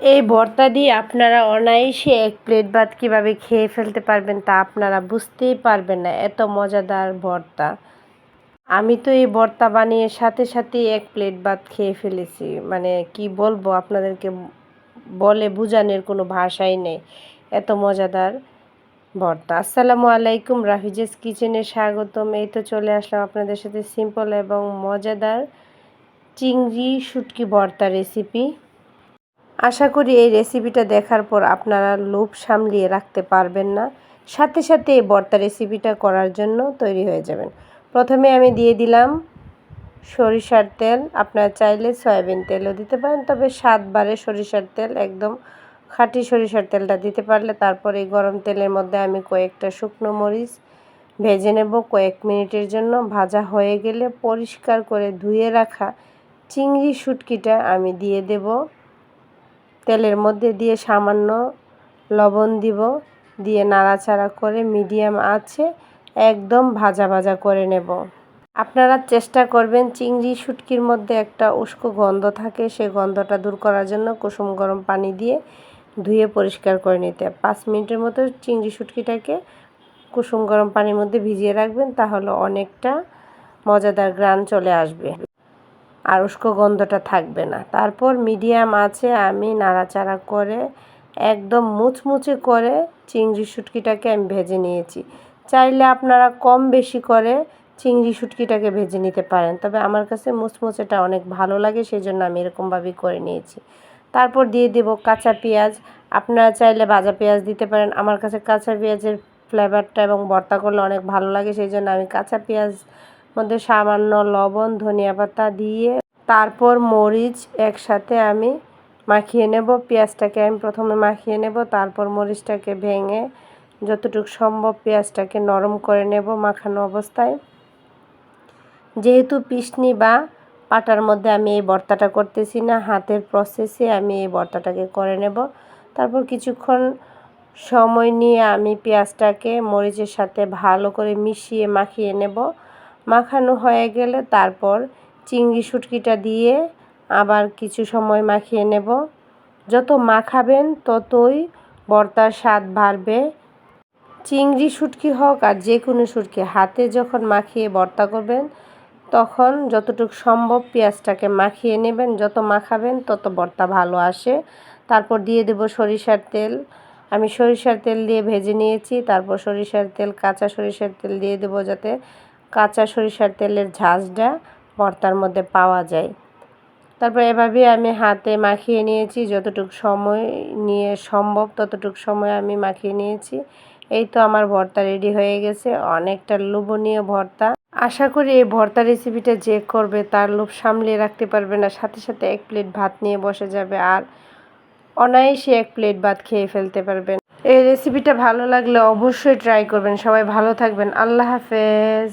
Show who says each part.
Speaker 1: এই ভর্তা দিয়ে আপনারা অনায়াসে এক প্লেট ভাত কীভাবে খেয়ে ফেলতে পারবেন তা আপনারা বুঝতেই পারবেন না। এত মজাদার ভর্তা। আমি তো এই ভর্তা বানিয়ে সাথে সাথেই এক প্লেট ভাত খেয়ে ফেলেছি। মানে কি বলব, আপনাদেরকে বলে বোঝানোর কোনো ভাষাই নেই। এত মজাদার ভর্তা। আসসালামু আলাইকুম, রাফিজেস কিচেনে স্বাগতম। এই তো চলে আসলাম আপনাদের সাথে সিম্পল এবং মজাদার চিংড়ি শুটকি ভর্তা রেসিপি আশা করি এই রেসিপিটা দেখার পর আপনারা লোভ সামলিয়ে রাখতে পারবেন না। সাথে সাথে এই ভর্তা রেসিপিটা করার জন্য তৈরি হয়ে যাবেন। প্রথমে আমি দিয়ে দিলাম সরিষার তেল। আপনারা চাইলে সয়াবিন তেলও দিতে পারেন, তবে সাতবারে সরিষার তেল একদম খাঁটি সরিষার তেলটা দিতে পারলে তারপর এই গরম তেলের মধ্যে আমি কয়েকটা শুকনো মরিচ ভেজে নেব। কয়েক মিনিটের জন্য ভাজা হয়ে গেলে পরিষ্কার করে ধুয়ে রাখা চিংড়ি শুটকিটা আমি দিয়ে দেব। তেলের মধ্যে দিয়ে সামান্য লবণ দিব। দিয়ে নাড়াচাড়া করে মিডিয়াম আছে একদম ভাজা ভাজা করে নেব। আপনারা চেষ্টা করবেন চিংড়ি শুটকির মধ্যে একটা উস্কো গন্ধ থাকে সেই গন্ধটা দূর করার জন্য কুসুম গরম পানি দিয়ে ধুয়ে পরিষ্কার করে নিতে। পাঁচ মিনিটের মতো চিংড়ি শুটকিটাকে কুসুম গরম পানির মধ্যে ভিজিয়ে রাখবেন, তাহলে অনেকটা মজাদার গ্রান চলে আসবে। আর উস্কো গন্ধটা থাকবে না। তারপর মিডিয়াম আছে, আমি নাড়াচাড়া করে, একদম মুচমুচে করে চিংড়ি শুটকিটাকে আমি ভেজে নিয়েছি। চাইলে আপনারা কম বেশি করে চিংড়ি শুটকিটাকে ভেজে নিতে পারেন, তবে আমার কাছে মুচমুচেটা অনেক ভালো লাগে সেই জন্য আমি এরকমভাবেই করে নিয়েছি। তারপর দিয়ে দেব কাঁচা পেঁয়াজ। আপনারা চাইলে ভাজা পেঁয়াজ দিতে পারেন, আমার কাছে কাঁচা পেঁয়াজের ফ্লেভারটা এবং ভর্তা করলে অনেক ভালো লাগে সেই জন্য আমি কাঁচা পেঁয়াজ মধ্যে সামান্য লবণ, ধনিয়া পাতা দিয়ে তারপর মরিচ একসাথে আমি মাখিয়ে নেব। পেঁয়াজটাকে আমি প্রথমে মাখিয়ে নেব, তারপর মরিচটাকে ভেঙে যতটুকু সম্ভব পেঁয়াজটাকে নরম করে নেব মাখানো অবস্থায়। যেহেতু পিসনি বা পাটার মধ্যে আমি এই ভর্তাটা করতেছি না, হাতের প্রসেসে আমি এই ভর্তাটাকে করে নেব। তারপর কিছুক্ষণ সময় নিয়ে আমি পেঁয়াজটাকে মরিচের সাথে ভালো করে মিশিয়ে মাখিয়ে নেব। মাখানো হয়ে গেলে তারপর চিংড়ি শুটকিটা দিয়ে আবার কিছু সময় মাখিয়ে নেব। যত মাখাবেন ততই ভর্তার স্বাদ বাড়বে। চিংড়ি শুটকি হোক আর যে কোনো শুটকি, হাতে যখন মাখিয়ে ভর্তা করবেন, তখন যতটুকু সম্ভব পেঁয়াজটাকে মাখিয়ে নেবেন। যত মাখাবেন তত ভর্তা ভালো আসে। তারপর দিয়ে দেব সরিষার তেল। আমি সরিষার তেল দিয়ে ভেজে নিয়েছি। তারপর সরিষার তেল, কাঁচা সরিষার তেল দিয়ে দেবো যাতে কাঁচা সরিষার তেলের ঝাঁঝটা ভর্তার মধ্যে পাওয়া যায়। তারপর এভাবে আমি হাতে মাখিয়ে নিয়েছি, যতটুকু সময় নিয়ে সম্ভব ততটুকু সময় আমি মাখিয়ে নিয়েছি। এই তো আমার ভর্তা রেডি হয়ে গেছে, অনেকটা লোভনীয় ভর্তা। আশা করি এই ভর্তা রেসিপিটা যে করবে তার লোভ সামলিয়ে রাখতে পারবে না, সাথে সাথে এক প্লেট ভাত নিয়ে বসে যাবে আর অনায়াসে এক প্লেট ভাত খেয়ে ফেলতে পারবেন এই রেসিপিটা ভালো লাগলে অবশ্যই ট্রাই করবেন। সবাই ভালো থাকবেন। আল্লাহ হাফেজ।